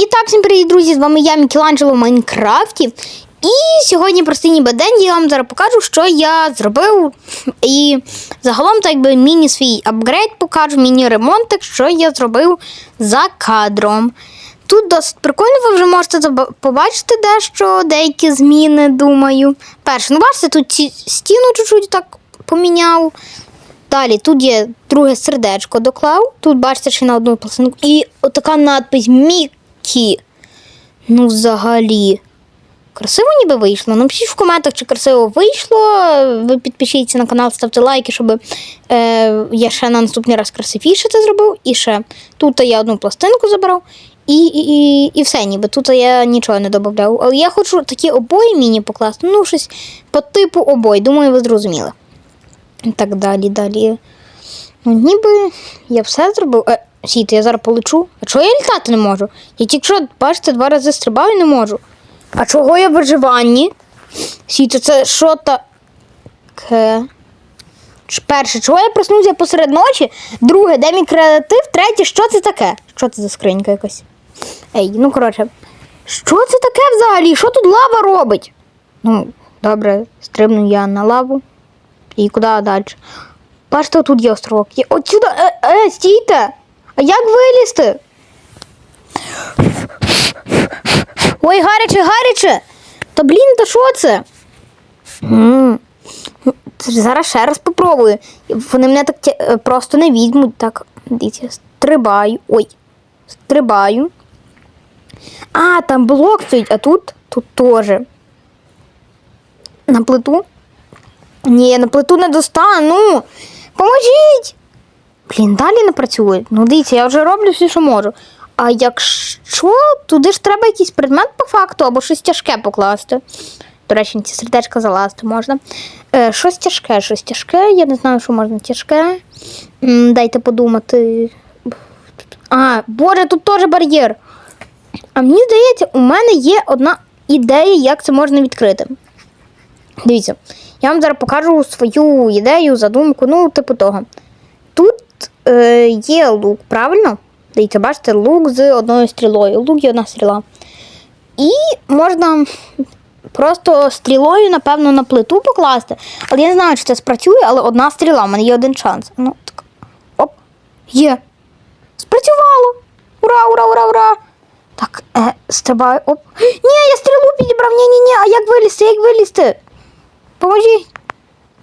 І так, всім привіт, друзі! З вами я, Мікеланджело в Майнкрафті. І сьогодні простий ніби день я вам зараз покажу, що я зробив. І загалом, так би міні свій апгрейд покажу, міні-ремонтик, що я зробив за кадром. Тут досить прикольно, ви вже можете побачити дещо, деякі зміни, думаю. Перше, ну бачите, тут ці стіну чуть-чуть так поміняв. Далі тут є друге сердечко доклав. Тут бачите, ще на одну пластинку. І отака надпись Мікі. Ну, взагалі. Красиво ніби вийшло. Напишіть в коментах, чи красиво вийшло. Ви підпишіться на канал, ставте лайки, щоб е, я ще на наступний раз красивіше це зробив. І ще тут я одну пластинку забрав. І, і, і, і все, ніби тут я нічого не додавав. Але я хочу такі обої міні покласти. Ну, щось по типу обой. Думаю, ви зрозуміли. Так далі, далі. Ну, ніби я все зробив. Е, сійте, я зараз полечу. А чого я літати не можу? Я тільки що, бачите, два рази стрибав і не можу. А чого я в виживанні? Сійте, це що таке? Перше, чого я проснувся посеред ночі? Друге, де мій креатив? Третє, що це таке? Що це за скринька якась? Ей, ну коротше. Що це таке взагалі? Що тут лава робить? Ну, добре, стрибну я на лаву. І куди далі? Бачите, тут є островок. Є... От. Е, е, стійте! А як вилізти? Ой, гаряче, гаряче! Та блін, та що це? Зараз ще раз попробую. Вони мене так е, просто не візьмуть. Так, дивіться, стрибаю. Ой, стрибаю. А, там блок стоїть, а тут, тут теж. На плиту. Ні, на плиту не достану. Поможіть! Блін, далі не працює. Ну, дивіться, я вже роблю все, що можу. А якщо туди ж треба якийсь предмет по факту або щось тяжке покласти. До речі, на ці сердечка залазити можна. Е, щось тяжке, щось тяжке. Я не знаю, що можна тяжке. М, дайте подумати. А, боже, тут теж бар'єр. А мені здається, у мене є одна ідея, як це можна відкрити. Дивіться, я вам зараз покажу свою ідею, задумку, ну, типу того. Тут е, є лук, правильно? Дивіться, бачите, лук з одною стрілою. Лук є одна стріла. І можна просто стрілою, напевно, на плиту покласти. Але я не знаю, чи це спрацює, але одна стріла, у мене є один шанс. Ну, так. Оп, є. Спрацювало! Ура, ура, ура, ура! Так, е, стрибаю. Оп. Ні, я стрілу підібрав. Ні, ні, ні. А як вилізти? Як вилізти? Поможіть.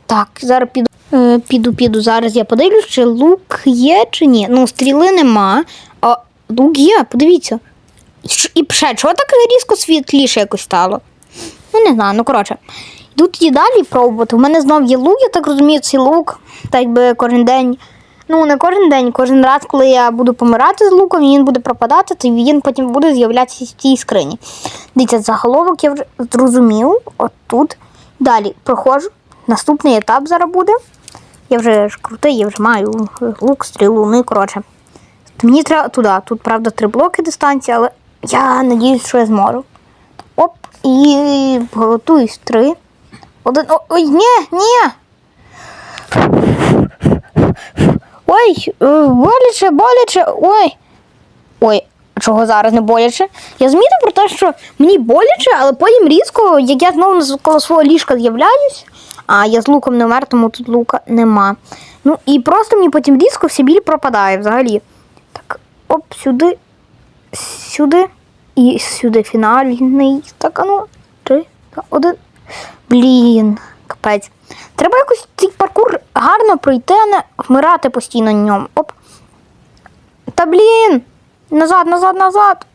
Так, зараз піду. Е, піду, піду. Зараз я подивлюсь, чи лук є, чи ні. Ну, стріли нема. А лук є, подивіться. І ще, чого так різко світліше якось стало? Ну, не знаю, ну коротше. Йду тоді далі пробувати. У мене знов є лук, я так розумію, цей лук, так якби кожен день. Ну, не кожен день, кожен раз, коли я буду помирати з луком, він буде пропадати, то він потім буде з'являтися в цій скрині. Дивіться, заголовок я вже зрозумів. От тут. Далі проходжу. Наступний етап зараз буде. Я вже ж крутий, я вже маю лук, стрілу, ну і коротше. Мені треба туди. Тут, правда, три блоки дистанції, але я надіюсь, що я зможу. Оп, і готуюсь три. Один. О, ой, ні, ні. Ой, е, боляче, боляче. Ой. Ой, чого зараз не боляче? Я змітив про те, що мені боляче, але потім різко, як я знову коло свого ліжка з'являюсь, а я з луком не вмер, тому тут лука нема. Ну і просто мені потім різко все біль пропадає взагалі. Так, оп, сюди, сюди і сюди фінальний. Так, ну, три, два, один. Блін, капець. Треба якось цей паркур гарно пройти, а не вмирати постійно на ньому. Оп. Та блін! Назад, назад, назад.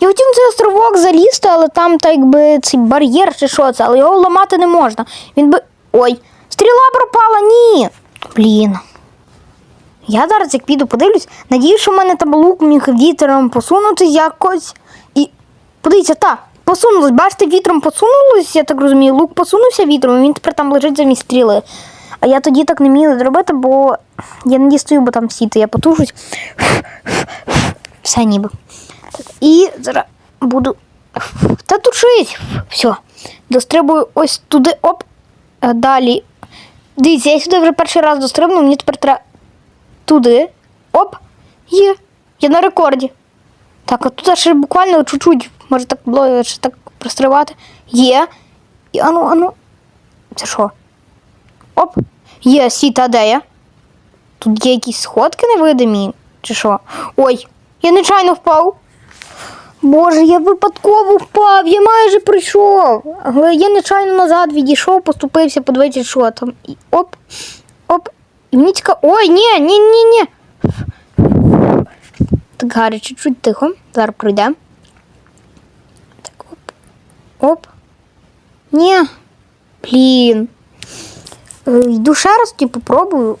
Я хотів на цей островок залізти, але там так якби цей бар'єр чи що це, але його ламати не можна. Він би. Ой, стріла пропала, ні. Блін. Я зараз як піду подивлюсь, надію, що в мене там лук міг вітром посунутись якось. І подивіться, та, посунулось. Бачите, вітром посунулось, я так розумію, лук посунувся вітром, і він тепер там лежить замість стріли. А я тоді так не міг зробити, бо я не дістаю, бо там сіти, я потужусь. Все ніби. І зараз буду. Та тушись. Все. Дострибую ось туди, оп. Е, Далі. Дивіться, я сюди вже перший раз дострибнув, мені тепер треба туди. Оп. Є. Я на рекорді. Так, а тут ще буквально чуть-чуть, може так було ще так простривати. Є. І ану, ану. Це що? Оп. Є, сіта, де я? Тут є якісь сходки невидимі, чи що? Ой, я нечайно впав. Боже, я випадково впав, я майже прийшов. Але я нечайно назад відійшов, поступився, подивитися, що там. І оп, оп. І мені цікаво. Ой, ні, ні, ні, ні. Так, Гаррі, чуть-чуть тихо. Зараз пройдемо. Так, оп. Оп. Ні. Блін. Е, Йду ще раз, типу, попробую.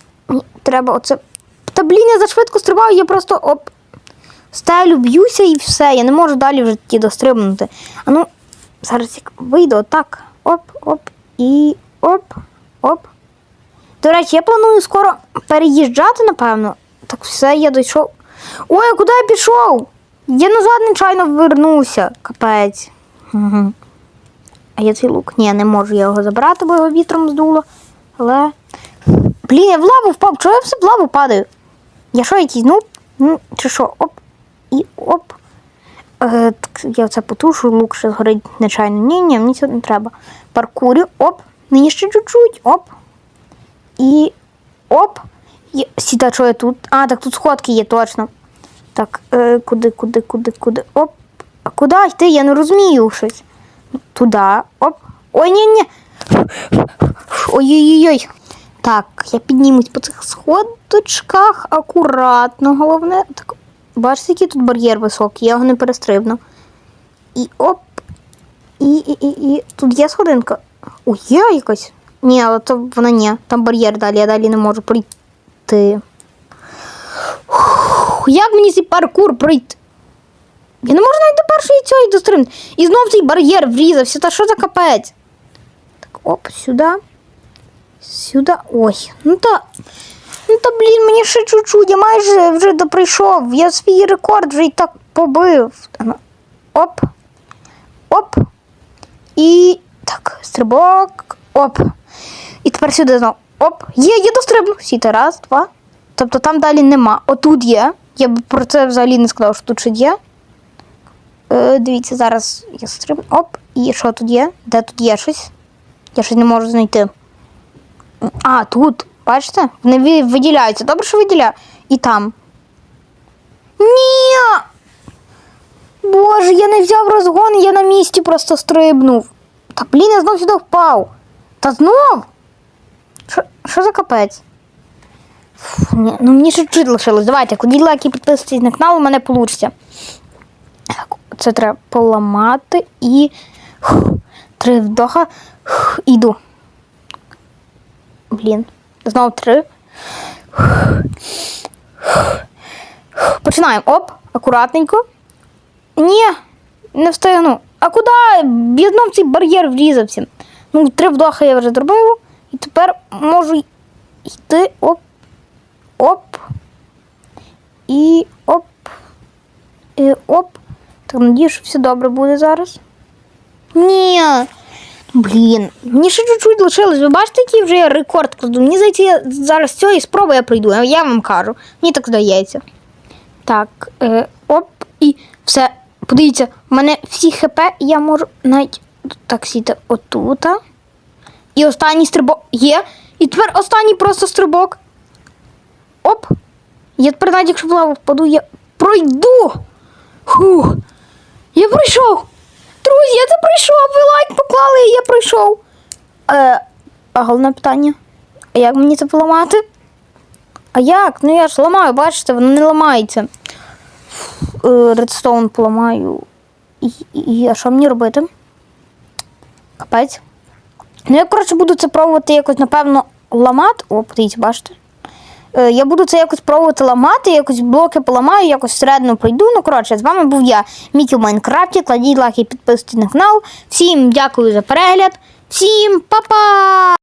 Треба оце. Та блін, я зашвидко стрибаю, я просто оп. Стелю б'юся і все. Я не можу далі вже ті дострибнути. А ну, зараз як вийду отак. Оп, оп. І оп, оп. До речі, я планую скоро переїжджати, напевно. Так все, я дійшов. Ой, а куди я пішов? Я назад нечайно вернувся. Капець. А я цей лук. Ні, не можу я його забрати, бо його вітром здуло. Але. Блін, я в лаву впав. Чого я все в лаву падаю? Я що, якийсь ну? Ну, чи що? Оп. І оп. Е, я це потушу, лук ще згорить нечайно. Ні, ні, мені цього не треба. Паркурю, оп. Мені ще чуть-чуть, оп. І оп. Є... Сіда, що я тут? А, так тут сходки є, точно. Так, е, куди, куди, куди, куди? Оп. А куди йти? Я не розумію щось. Туди. Оп. Ой, ні, ні. Ой-ой-ой. Так, я піднімусь по цих сходочках акуратно, головне. Так, бачите, який тут бар'єр високий, я його не перестрибну. І оп. І, і, і, і. Тут є сходинка. О, є якась. Ні, але то вона ні. Там бар'єр далі, я далі не можу пройти. Фух, Як мені цей паркур пройти? Я не можу навіть до першої цієї дострибнути. І знов цей бар'єр врізався. Та що за капець? Так, оп, сюди. Сюди. Ой. Ну та. Ну та блін, мені ще чуть-чуть, я майже вже доприйшов. Я свій рекорд вже і так побив. Оп. Оп. І. Так, стрибок. Оп. І тепер сюди знову. Оп. Є, я дострибну. Сіти. Раз, два. Тобто там далі нема. Отут є. Я б про це взагалі не сказав, що тут ще є. Е, дивіться, зараз я стрибну. Оп. І що тут є? Де тут є щось? Я щось не можу знайти. А, тут. Бачите? Вони ви- виділяються. Добре, що виділяю. І там. Ні! Боже, я не взяв розгон, я на місці просто стрибнув. Та блін, я знов сюди впав. Та знов? Що, за капець? Фу, ні, ну мені ще чуть лишилось. Давайте, куди лайки підписуйтесь на канал, у мене вийде. Так, це треба поламати і. Три вдоха. Іду. Блін. Знову три. Починаємо. Оп, акуратненько. Ні, не встигну. А куди? В цей бар'єр врізався. Ну, три вдоха я вже зробив. І тепер можу йти. Оп. Оп. І оп. І оп. Так, надію, що все добре буде зараз. Ні. Блін, мені ще чуть-чуть лишилось. Ви бачите, який вже я рекорд кладу. Мені здається, я зараз цієї спроби я прийду. Я вам кажу. Мені так здається. Так, е, оп, і все. Подивіться, в мене всі хп, і я можу навіть так сіти отута. І останній стрибок є. І тепер останній просто стрибок. Оп. Я тепер навіть якщо в лаву впаду, я пройду. Фух. Я пройшов. Друзі, я це пройшов. Ви лайк поклали, і я пройшов. Е, а головне питання. А як мені це поламати? А як? Ну я ж ламаю, бачите, воно не ламається. Е, Редстоун поламаю. І, і а що мені робити? Капець. Ну, я, коротше, буду це пробувати якось, напевно, ламати. О, подивіться, бачите? Е, Я буду це якось пробувати ламати, якось блоки поламаю, якось всередину пройду. Ну, коротше, з вами був я, Мікі в Майнкрафті. Кладіть лайки, підписуйтесь на канал. Всім дякую за перегляд. Всім па-па!